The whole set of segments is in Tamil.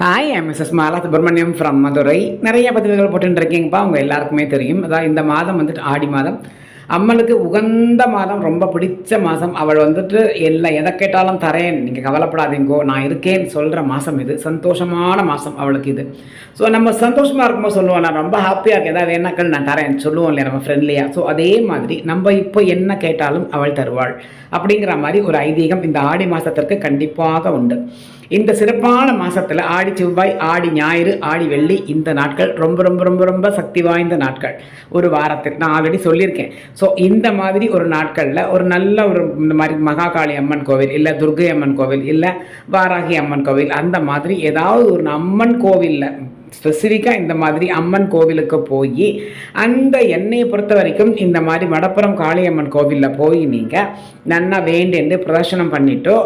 Hi I Mrs Mala Subramaniam from Madurai நிறைய பதிவுகள் போட்டுருக்கீங்கப்பா இருக்கீங்கப்பா உங்கள் எல்லாருக்குமே தெரியும். அதான் இந்த மாதம் வந்துட்டு ஆடி மாதம். அம்மனுக்கு உகந்த மாதம் ரொம்ப பிடிச்ச மாதம். அவள் வந்துட்டு எல்லாம் எதை கேட்டாலும் தரேன். நீங்கள் கவலைப்படாதீங்கோ. நான் இருக்கேன் சொல்கிற மாதம் இது. சந்தோஷமான மாதம் அவளுக்கு இது. ஸோ நம்ம சந்தோஷமாக இருக்கும்போது சொல்லுவோம் நான் ரொம்ப ஹாப்பியாக இருக்கேன். ஏதாவது என்னக்கள் நான் தரேன். சொல்லுவோம் இல்லையா நம்ம ஃப்ரெண்ட்லியாக ஸோ அதே மாதிரி நம்ம இப்போ என்ன கேட்டாலும் அவள் தருவாள். அப்படிங்கிற மாதிரி ஒரு ஐதீகம் இந்த ஆடி மாதத்திற்கு கண்டிப்பாக உண்டு. இந்த சிறப்பான மாதத்தில் ஆடி செவ்வாய் ஆடி ஞாயிறு ஆடி வெள்ளி இந்த நாட்கள் ரொம்ப ரொம்ப ரொம்ப ரொம்ப சக்தி வாய்ந்த நாட்கள். ஒரு வாரத்தில் நான் ஆல்ரெடி சொல்லியிருக்கேன். ஸோ இந்த மாதிரி ஒரு நாட்களில் ஒரு நல்ல ஒரு இந்த மாதிரி மகாகாளி அம்மன் கோவில் இல்லை துர்கை அம்மன் கோவில் இல்லை வாராகி அம்மன் கோவில் அந்த மாதிரி ஏதாவது ஒரு அம்மன் கோவிலில் ஸ்பெசிஃபிக்காக இந்த மாதிரி அம்மன் கோவிலுக்கு போய் அந்த எண்ணெயை பொறுத்த வரைக்கும் இந்த மாதிரி வடப்புறம் காளியம்மன் கோவிலில் போய் நீங்கள் நன்னா வேண்டிண்டு பிரதர்ஷனம் பண்ணிட்டோ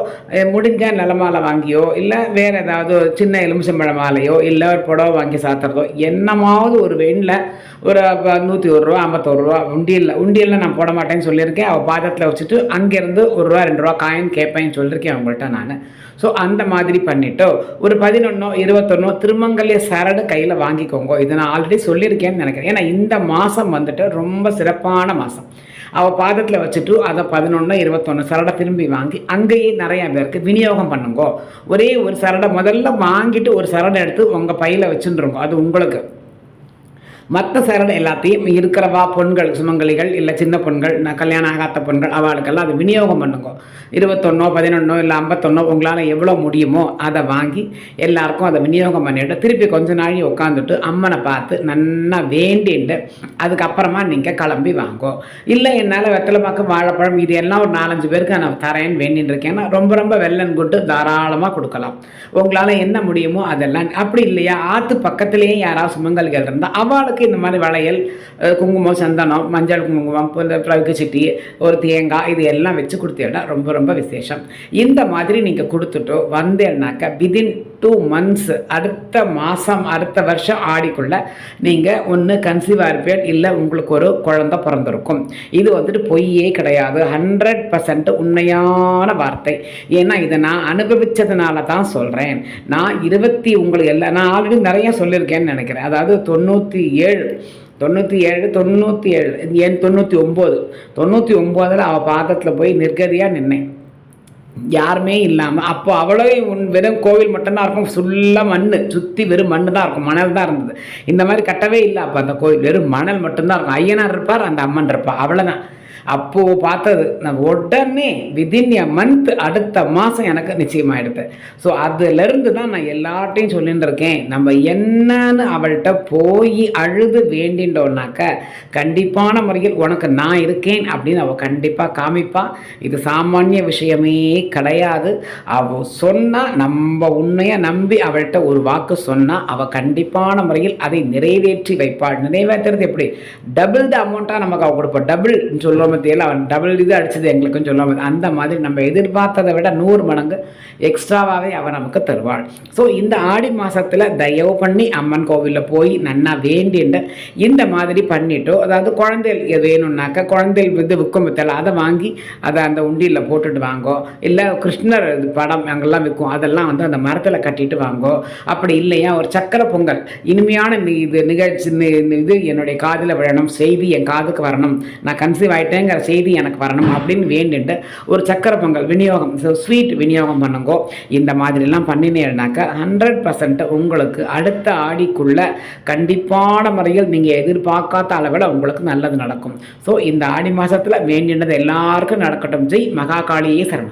முடிஞ்ச நிலமாலை வாங்கியோ இல்லை வேறு ஏதாவது சின்ன எலுமிச்சம்பழ மாலையோ இல்லை ஒரு புடவை வாங்கி சாத்துறதோ என்னமாவது ஒரு வெண்ணில் ஒரு நூற்றி ஒரு ரூபா ஐம்பத்தோரு ரூபா உண்டியலில் உண்டியலில் நான் போட மாட்டேன்னு சொல்லியிருக்கேன். அவள் பாதத்தில் வச்சுட்டு அங்கேருந்து ஒரு ரூபா ரெண்டு ரூபா காயின் கேட்பேன்னு சொல்லியிருக்கேன் அவங்கள்ட்ட நான். ஸோ அந்த மாதிரி பண்ணிட்டோ ஒரு பதினொன்னோ இருபத்தொன்னோ திருமங்கல்ய சரடு கையில் வாங்கிக்கோங்க. இதை நான் ஆல்ரெடி சொல்லியிருக்கேன்னு நினைக்கிறேன். ஏன்னா இந்த மாதம் வந்துட்டு ரொம்ப சிறப்பான மாதம் அவள் பாதத்தில் வச்சுட்டு அதை பதினொன்று இருபத்தொன்று சரடை திரும்பி வாங்கி அங்கேயே நிறையா பேருக்கு விநியோகம் பண்ணுங்கோ. ஒரே ஒரு சரடை முதல்ல வாங்கிட்டு ஒரு சரடை எடுத்து உங்கள் பையில் வச்சுருங்க. அது உங்களுக்கு. மற்ற சரடு எல்லாத்தையும் இருக்கிறவா பொண்கள் சுமங்கலிகள் இல்லை சின்ன பொண்கள் நான் கல்யாணம் ஆகாத பெண்கள் அவளுக்கெல்லாம் அது விநியோகம் பண்ணுங்க. இருபத்தொன்னோ பதினொன்னோ இல்லை ஐம்பத்தொன்னோ உங்களால் எவ்வளோ முடியுமோ அதை வாங்கி எல்லாருக்கும் அதை விநியோகம் பண்ணிவிட்டு திருப்பி கொஞ்ச நாழி உட்காந்துட்டு அம்மனை பார்த்து நல்லா வேண்டிட்டு அதுக்கப்புறமா நீங்கள் கிளம்பி வாங்கோ. இல்லை என்னால் வெத்தலைமாக்கு வாழைப்பழம் இது எல்லாம் ஒரு நாலஞ்சு பேருக்கு நான் தரேன்னு வேண்டின்னு இருக்கேன்னா ரொம்ப ரொம்ப வெள்ளன் கொண்டு தாராளமாக கொடுக்கலாம். உங்களால் என்ன முடியுமோ அதெல்லாம் அப்படி இல்லையா? ஆற்று பக்கத்துலேயே யாராவது சுமங்கல்கள் இருந்தால் அவளுக்கு இந்த மாதிரி வளையல் குங்குமம் சந்தனம் மஞ்சள் குங்குமம் பிளவுக்கு சிட்டி ஒரு தேங்காய் இது எல்லாம் வச்சு கொடுத்தேன்னா ரொம்ப ரொம்ப விசேஷம். இந்த மாதிரி நீங்கள் கொடுத்துட்டு வந்தேன்னாக்கா விதின் டூ மந்த்ஸ் அடுத்த மாதம் அடுத்த வருஷம் ஆடிக்குள்ள நீங்கள் ஒன்று கன்சீவ் ஆயிருப்பேன் இல்லை உங்களுக்கு ஒரு குழந்தை பிறந்திருக்கும். இது வந்துட்டு பொய்யே கிடையாது. ஹண்ட்ரட் பர்சன்ட் உண்மையான வார்த்தை. ஏன்னா இதை நான் அனுபவித்ததுனால தான் சொல்கிறேன் நான் இருபத்தி உங்களுக்கு எல்லாம் நான் ஆல்ரெடி நிறைய சொல்லியிருக்கேன்னு நினைக்கிறேன். அதாவது தொண்ணூற்றி ஏழு தொண்ணூற்றி ஏழு தொண்ணூற்றி ஏழு ஏன் தொண்ணூற்றி ஒம்பது? தொண்ணூற்றி ஒம்போதில் அவள் பாதத்தில் போய் நிர்கதியாக நின்னேன். யாருமே இல்லாமல் அப்போ அவ்வளோ உன் வெறும் கோவில் மட்டும்தான் இருக்கும் ஃபுல்லாக மண் சுற்றி வெறும் மண் தான் இருக்கும் மணல் தான் இருந்தது. இந்த மாதிரி கட்டவே இல்லை அப்போ அந்த கோவில். வெறும் மணல் மட்டும்தான் இருக்கும். ஐயனார் இருப்பார் அந்த அம்மன் இருப்பார். அவ்வளோதான் அப்போது பார்த்தது நான் உடனே விதின் எ மந்த் அடுத்த மாதம் எனக்கு நிச்சயமாயிடுது. ஸோ அதுலேருந்து தான் நான் எல்லார்ட்டையும் சொல்லிட்டு இருக்கேன் நம்ம என்னன்னு அவள்கிட்ட போய் அழுது வேண்டின்றோன்னாக்க கண்டிப்பான முறையில் உனக்கு நான் இருக்கேன் அப்படின்னு அவள் கண்டிப்பாக காமிப்பாள் இது சாமானிய விஷயமே கிடையாது. அவள் சொன்னால் நம்ம உண்மையை நம்பி அவள்கிட்ட ஒரு வாக்கு சொன்னால் அவள் கண்டிப்பான முறையில் அதை நிறைவேற்றி வைப்பாள். நிறைவேற்றுறது எப்படி? டபுள் த அமௌண்ட்டாக நமக்கு அவள் கொடுப்பா. டபுள்னு சொல்லுவோம் பற்றியெல்லாம் அவன் டபுள் இது அடிச்சது எங்களுக்கும் சொல்ல அந்த மாதிரி நம்ம எதிர்பார்த்ததை விட நூறு மடங்கு எக்ஸ்ட்ராவாகவே அவன் நமக்கு தருவாள். ஸோ இந்த ஆடி மாதத்தில் தயவு பண்ணி அம்மன் கோவிலில் போய் நன்னா வேண்டிண்டு இந்த மாதிரி பண்ணிட்டோ அதாவது குழந்தைகள் எது வேணும்னாக்கா குழந்தைகள் வந்து விற்கும் வித்தல அதை வாங்கி அதை அந்த உண்டியில் போட்டுட்டு வாங்கோ. இல்லை கிருஷ்ணர் படம் அங்கெல்லாம் விற்கும் அதெல்லாம் வந்து அந்த மரத்தில் கட்டிட்டு வாங்கோ. அப்படி இல்லையா ஒரு சக்கரை பொங்கல். இனிமையான இது நிகழ்ச்சி இது என்னுடைய காதில் விழணும் செய்தி என் காதுக்கு வரணும். நான் கன்சீவ் ஆகிட்டேன் இல்லைங்கிற செய்தி எனக்கு வரணும் அப்படின்னு வேண்டிட்டு ஒரு சக்கரை பொங்கல் விநியோகம் ஸ்வீட் விநியோகம் பண்ணுங்கோ. இந்த மாதிரிலாம் பண்ணினேன்னாக்கா ஹண்ட்ரட் பர்சன்ட் உங்களுக்கு அடுத்த ஆடிக்குள்ள கண்டிப்பான முறையில் நீங்கள் எதிர்பார்க்காத அளவில் உங்களுக்கு நல்லது நடக்கும். ஸோ இந்த ஆடி மாதத்தில் வேண்டினது எல்லாருக்கும் நடக்கட்டும். ஜெய் மகாகாளியே சரணம்.